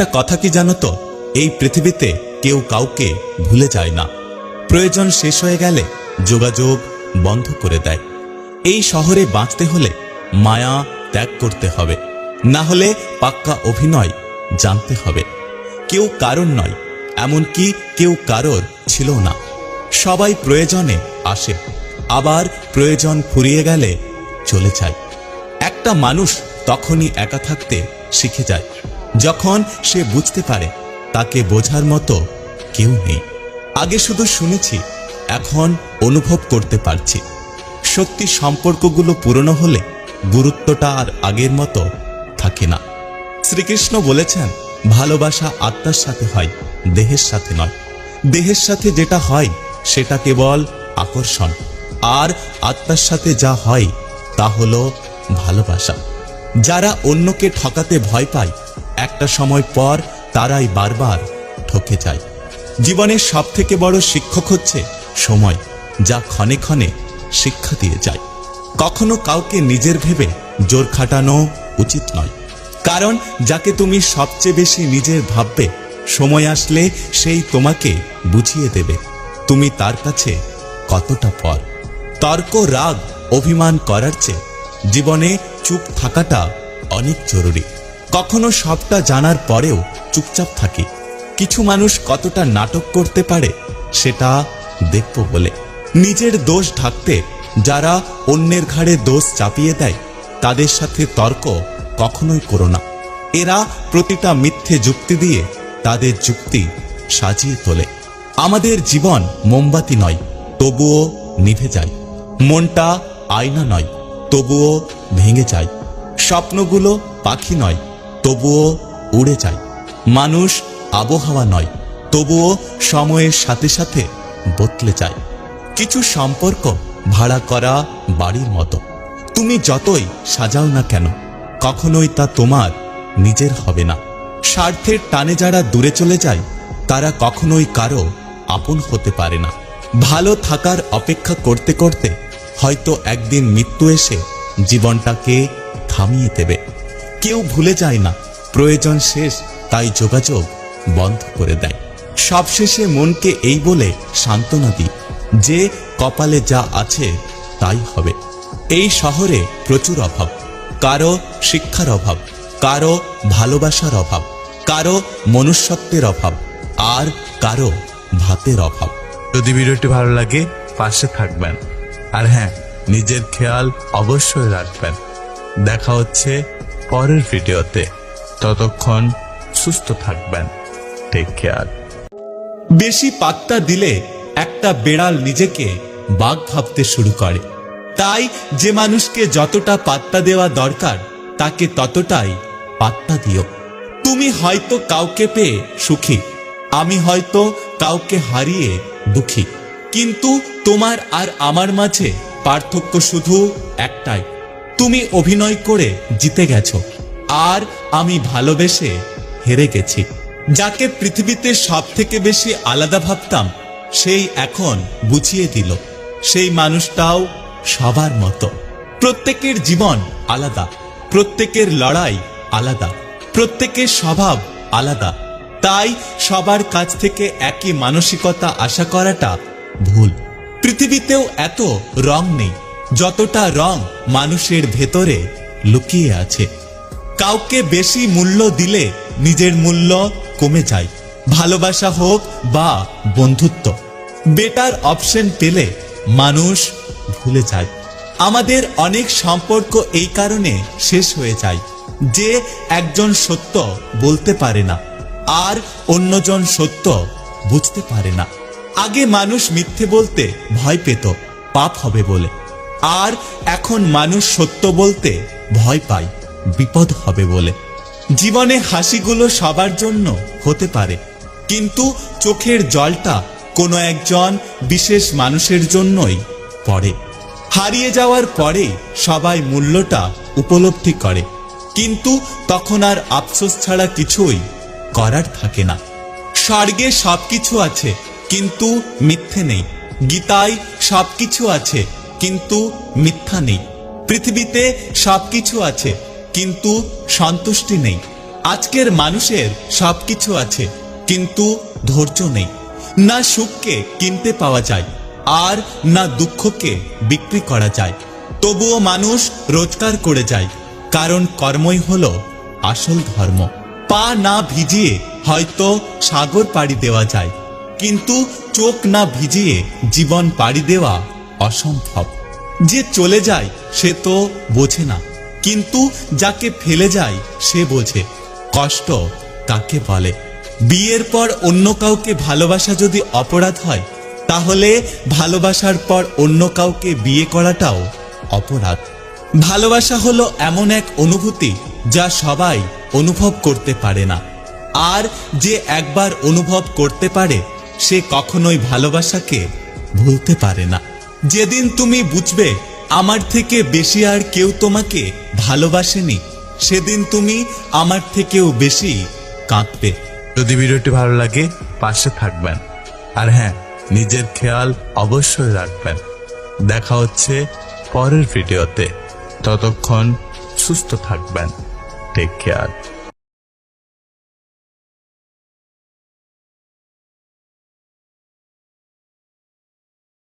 একটা কথা কি জানো তো? এই পৃথিবীতে কেউ কাউকে ভুলে যায় না। প্রয়োজন শেষ হয়ে গেলে যোগাযোগ বন্ধ করে দেয়। এই শহরে বাঁচতে হলে মায়া ত্যাগ করতে হবে। না হলে পাক্কা অভিনয় জানতে হবে। কেউ কারণ নয়, এমনকি কেউ কারোর ছিল না। সবাই প্রয়োজনে আসে, আবার প্রয়োজন ফুরিয়ে গেলে চলে যায়। একটা মানুষ তখনই একা থাকতে শিখে যায়। যখন সে বুঝতে পারে তাকে বোঝার মতো কেউ নেই। আগে শুধু শুনেছি, এখন অনুভব করতে পারছি। সত্যি সম্পর্কগুলো পুরনো হলে গুরুত্বটা আর আগের মতো থাকে না। শ্রীকৃষ্ণ বলেছেন, ভালোবাসা আত্মার সাথে হয়, দেহের সাথে নয়। দেহের সাথে যেটা হয়, সেটা কেবল আকর্ষণ। আর আত্মার সাথে যা হয়, তা হলো ভালোবাসা। যারা অন্যকে ঠকাতে ভয় পায় একটা সময় পর তারাই বারবার ঠকে যায়। জীবনের সব থেকে বড় শিক্ষক হচ্ছে সময়, যা ক্ষণে ক্ষণে শিক্ষা দিয়ে যায়। কখনো কাউকে নিজের ভেবে জোর খাটানো উচিত নয়। কারণ যাকে তুমি সবচেয়ে বেশি নিজের ভাববে, সময় আসলে সেই তোমাকে বুঝিয়ে দেবে তুমি তার কাছে কতটা পর। তর্ক, রাগ, অভিমান করার চেয়ে জীবনে চুপ থাকাটা অনেক জরুরি। কখনো সবটা জানার পরেও চুপচাপ থাকি। কিছু মানুষ কতটা নাটক করতে পারে সেটা দেখব বলে। নিজের দোষ ঢাকতে যারা অন্যের ঘাড়ে দোষ চাপিয়ে দেয়, তাদের সাথে তর্ক কখনোই করো না। এরা প্রতিটা মিথ্যে যুক্তি দিয়ে তাদের যুক্তি সাজিয়ে তোলে। আমাদের জীবন মোমবাতি নয়, তবুও নিভে যায়। মনটা আয়না নয়, তবুও ভেঙে যায়। স্বপ্নগুলো পাখি নয় তবুও উড়ে যায়। মানুষ আবহাওয়া নয়, তবুও সময়ের সাথে সাথে বদলে যায়। কিছু সম্পর্ক ভাড়া করা বাড়ির মতো। তুমি যতই সাজাও না কেন, কখনোই তা তোমার নিজের হবে না। স্বার্থের টানে যারা দূরে চলে যায়, তারা কখনোই কারও আপন হতে পারে না। ভালো থাকার অপেক্ষা করতে করতে হয়তো একদিন মৃত্যু এসে জীবনটাকে থামিয়ে দেবে। কেউ ভুলে যায় না। প্রয়োজন শেষ, তাই যোগাযোগ বন্ধ করে দেয়। সবশেষে মনকে এই বলে সান্ত্বনা দিই, যে কপালে যা আছে তাই হবে। এই শহরে প্রচুর অভাব। কারও শিক্ষার অভাব, কারও ভালোবাসার অভাব, কারও মনুষ্যত্বের অভাব, আর কারও ভাতের অভাব। যদি ভিডিওটি ভালো লাগে, পাশে থাকবেন। আর হ্যাঁ নিজের খেয়াল অবশ্যই রাখবেন। দেখা হচ্ছে পরের ভিডিওতে ততক্ষণ সুস্থ থাকবেন। টেক কেয়ার বেশি পাত্তা দিলে একটা বেড়াল নিজেকে বাঘ ভাবতে শুরু করে। তাই যে মানুষকে যতটা পাত্তা দেওয়া দরকার, তাকে ততটাই পাত্তা দিও। তুমি হয়তো কাউকে পেয়ে সুখী, আমি হয়তো কাউকে হারিয়ে দুঃখী। কিন্তু তোমার আর আমার মাঝে পার্থক্য শুধু একটাই। তুমি অভিনয় করে জিতে গেছো। আর আমি ভালোবেসে হেরে গেছি। যাকে পৃথিবীতে সব থেকে বেশি আলাদা ভাবতাম, সেই এখন বুঝিয়ে দিল। সেই মানুষটাও সবার মতো। প্রত্যেকের জীবন আলাদা। প্রত্যেকের লড়াই আলাদা। প্রত্যেকের স্বভাব আলাদা। তাই সবার কাছ থেকে একই মানসিকতা আশা করাটা ভুল। পৃথিবীতেও এত রং নেই। যতটা রং মানুষের ভেতরে লুকিয়ে আছে। কাউকে বেশি মূল্য দিলে নিজের মূল্য কমে যায়। ভালোবাসা হোক বা বন্ধুত্ব, বেটার অপশন পেলে মানুষ ভুলে যায়। আমাদের অনেক সম্পর্ক এই কারণে শেষ হয়ে যায় যে একজন সত্য বলতে পারে না আর অন্যজন সত্য বুঝতে পারে না। আগে মানুষ মিথ্যে বলতে ভয় পেত, পাপ হবে বলে। আর এখন মানুষ সত্য বলতে ভয় পায়, বিপদ হবে বলে। জীবনে হাসিগুলো সবার জন্য হতে পারে, কিন্তু চোখের জলটা কোনো একজন বিশেষ মানুষের জন্যই পড়ে। হারিয়ে যাওয়ার পরে সবাই মূল্যটা উপলব্ধি করে, কিন্তু তখন আর আফসোস ছাড়া কিছুই করার থাকে না। স্বর্গে সবকিছু আছে, কিন্তু মিথ্যে নেই। গীতায় সবকিছু আছে কিন্তু মিথ্যা নেই। পৃথিবীতে সবকিছু আছে, কিন্তু সন্তুষ্টি নেই। আজকের মানুষের সবকিছু আছে, কিন্তু ধৈর্য নেই। না সুখকে কিনতে পাওয়া যায়, আর না দুঃখকে বিক্রি করা যায়। তবুও মানুষ রোজগার করে যায়, কারণ কর্মই হল আসল ধর্ম। পা না ভিজিয়ে হয়তো সাগর পাড়ি দেওয়া যায়, কিন্তু চোখ না ভিজিয়ে জীবন পাড়ি দেওয়া অসম্ভব। যে চলে যায়, সে তো বোঝে না। কিন্তু যাকে ফেলে যায়, সে বোঝে। কষ্ট তাকে বলে? বিয়ের পর অন্য কাউকে ভালোবাসা যদি অপরাধ হয়, তাহলে ভালোবাসার পর অন্য কাউকে বিয়ে করাটাও অপরাধ। ভালোবাসা হলো এমন এক অনুভূতি যা সবাই অনুভব করতে পারে না। আর যে একবার অনুভব করতে পারে, সে কখনোই ভালোবাসাকে ভুলতে পারে না। যেদিন তুমি বুঝবে আমার থেকে বেশি আর কেউ তোমাকে ভালোবাসেনি, সেদিন তুমি আমার থেকেও বেশি কাঁদবে। যদি ভিডিওটি ভালো লাগে, পাশে থাকবেন। আর হ্যাঁ নিজের খেয়াল অবশ্যই রাখবেন। দেখা হচ্ছে পরের ভিডিওতে। ততক্ষণ সুস্থ থাকবেন। Take care